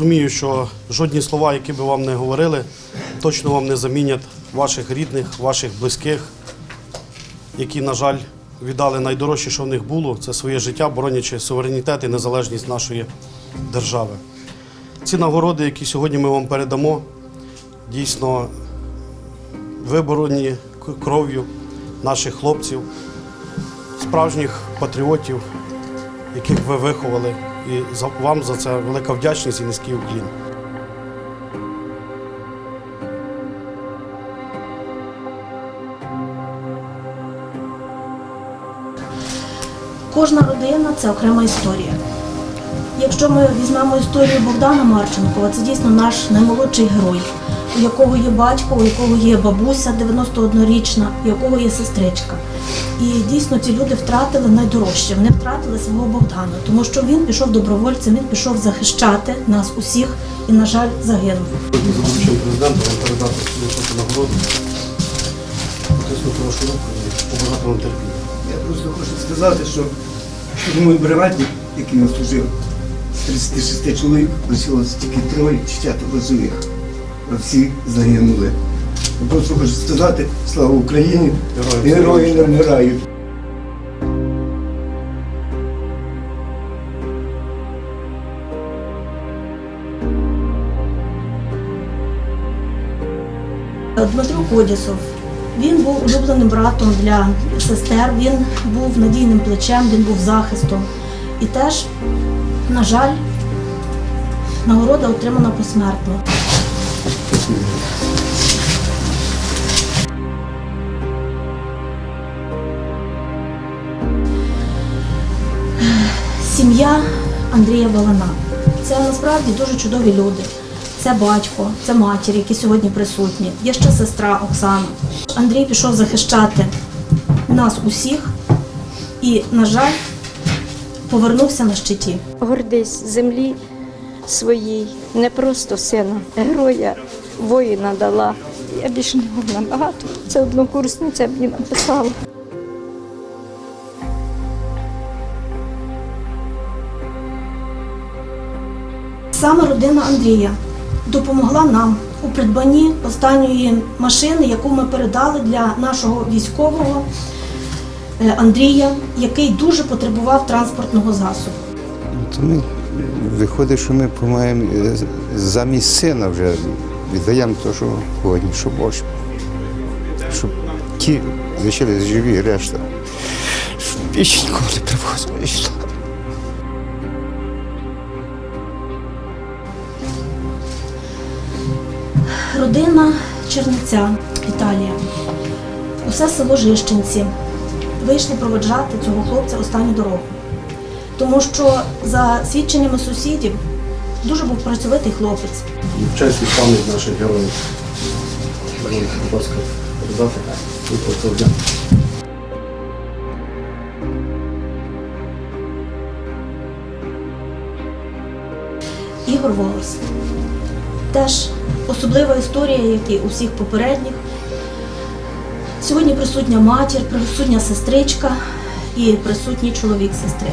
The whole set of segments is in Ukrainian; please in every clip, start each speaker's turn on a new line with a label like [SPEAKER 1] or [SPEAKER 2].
[SPEAKER 1] розумію, що жодні слова, які би вам не говорили, точно вам не замінять ваших рідних, ваших близьких, які, на жаль, віддали найдорожче, що в них було, це своє життя, боронячи суверенітет і незалежність нашої держави. Ці нагороди, які сьогодні ми вам передамо, дійсно виборені кров'ю наших хлопців, справжніх патріотів, яких ви виховали. І вам за це велика вдячність і низький уклін.
[SPEAKER 2] Кожна родина це окрема історія. Якщо ми візьмемо історію Богдана Марченкова, це дійсно наш наймолодший герой, у якого є батько, у якого є бабуся 91-річна, у якого є сестричка. І дійсно ці люди втратили найдорожче. Вони втратили свого Богдана, тому що він пішов добровольцем, він пішов захищати нас усіх і, на жаль, загинув.
[SPEAKER 1] Сьогодні за президента вам передати високу нагороду, потиснути вашу руку і побажати вам терпіння.
[SPEAKER 3] Я просто хочу сказати, що в моїй бригаді, який я служив, з 36 чоловік лишилось тільки троє чи четверо живих. Всі загинули. Я просто хочу сказати, слава Україні, герої не вмирають.
[SPEAKER 2] Дмитро Кодісов. Він був улюбленим братом для сестер, він був надійним плечем, він був захистом. І теж, на жаль, нагорода отримана посмертно. Сім'я Андрія Балана. Це насправді дуже чудові люди. Це батько, це матір, які сьогодні присутні. Є ще сестра Оксана. Андрій пішов захищати нас усіх і, на жаль, повернувся на щиті.
[SPEAKER 4] гордись землі своїй, не просто сина, героя, воїна дала. Я більше не можу набагато. Це однокурсниця мені написала.
[SPEAKER 2] Саме родина Андрія допомогла нам у придбанні останньої машини, яку ми передали для нашого військового е, Андрія, який дуже потребував транспортного засобу.
[SPEAKER 5] То ми виходить, що ми помаємо е, замість сина вже віддаємо те, що годні, що більше. Щоб ті лишились живі, решта. Щоб більше нікого не привозили.
[SPEAKER 2] Родина Черниця, Італія. Усе село Жищенці вийшли проведжати цього хлопця останню дорогу. Тому що, за свідченнями сусідів, дуже був працьовитий хлопець.
[SPEAKER 1] В честь і пам'ять наших героїв. Будь ласка, передати і поздравляти.
[SPEAKER 2] Ігор Волос. Теж особлива історія, як і у всіх попередніх. Сьогодні присутня матір, присутня сестричка і присутній чоловік сестри.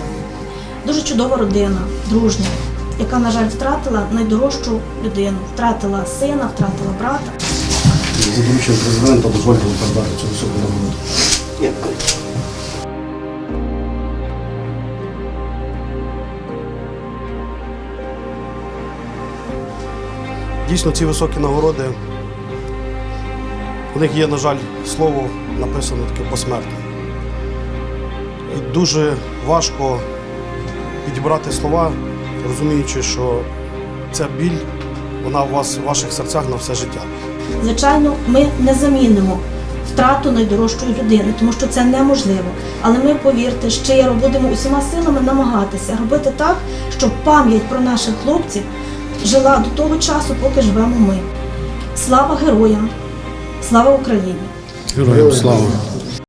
[SPEAKER 2] Дуже чудова родина, дружня, яка, на жаль, втратила найдорожчу людину, втратила сина, втратила брата.
[SPEAKER 1] За дорученням президента дозвольте передати цю високу нагороду. Дійсно, ці високі нагороди, у них є, на жаль, слово написане таке посмертне. І дуже важко підібрати слова, розуміючи, що ця біль, вона у вас в ваших серцях на все життя.
[SPEAKER 2] Звичайно, ми не замінимо втрату найдорожчої людини, тому що це неможливо. Але ми, повірте, щиро будемо усіма силами намагатися робити так, щоб пам'ять про наших хлопців жила до того часу, поки живемо ми. Слава героям! Слава Україні!
[SPEAKER 1] Героям слава!